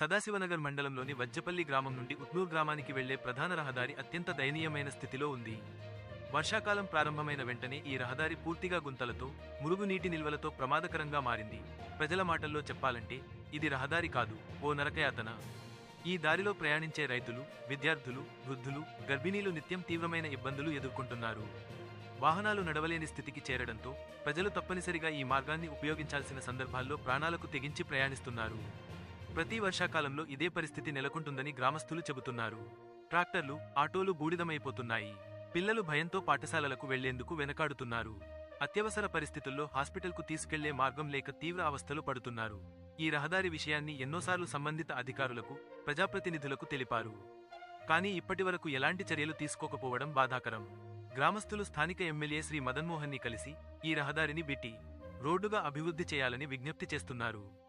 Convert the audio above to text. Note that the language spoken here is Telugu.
సదాశివనగర్ మండలంలోని వజ్జపల్లి గ్రామం నుండి ఉట్నూర్ గ్రామానికి వెళ్ళే ప్రధాన రహదారి అత్యంత దయనీయమైన స్థితిలో ఉంది. వర్షాకాలం ప్రారంభమైన వెంటనే ఈ రహదారి పూర్తిగా గుంతలతో మురుగునీటి నిల్వలతో ప్రమాదకరంగా మారింది. ప్రజల మాటల్లో చెప్పాలంటే ఇది రహదారి కాదు ఓ నరకయాతన. ఈ దారిలో ప్రయాణించే రైతులు విద్యార్థులు వృద్ధులు గర్భిణీలు నిత్యం తీవ్రమైన ఇబ్బందులు ఎదుర్కొంటున్నారు. వాహనాలు నడవలేని స్థితికి చేరడంతో ప్రజలు తప్పనిసరిగా ఈ మార్గాన్ని ఉపయోగించాల్సిన సందర్భాల్లో ప్రాణాలకు తెగించి ప్రయాణిస్తున్నారు. ప్రతి వర్షాకాలంలో ఇదే పరిస్థితి నెలకొంటుందని గ్రామస్తులు చెబుతున్నారు. ట్రాక్టర్లు ఆటోలు బూడిదమైపోతున్నాయి. పిల్లలు భయంతో పాఠశాలలకు వెళ్ళేందుకు వెనకాడుతున్నారు. అత్యవసర పరిస్థితుల్లో హాస్పిటల్కు తీసుకెళ్ళే మార్గం లేక తీవ్ర అవస్థలు పడుతున్నారు. ఈ రహదారి విషయాన్ని ఎన్నోసార్లు సంబంధిత అధికారులకు ప్రజాప్రతినిధులకు తెలిపారు. కానీ ఇప్పటివరకు ఎలాంటి చర్యలు తీసుకోకపోవడం బాధాకరం. గ్రామస్తులు స్థానిక ఎమ్మెల్యే శ్రీ మదన్మోహన్ని కలిసి ఈ రహదారిని బిట్టి రోడ్డుగా అభివృద్ధి చేయాలని విజ్ఞప్తి చేస్తున్నారు.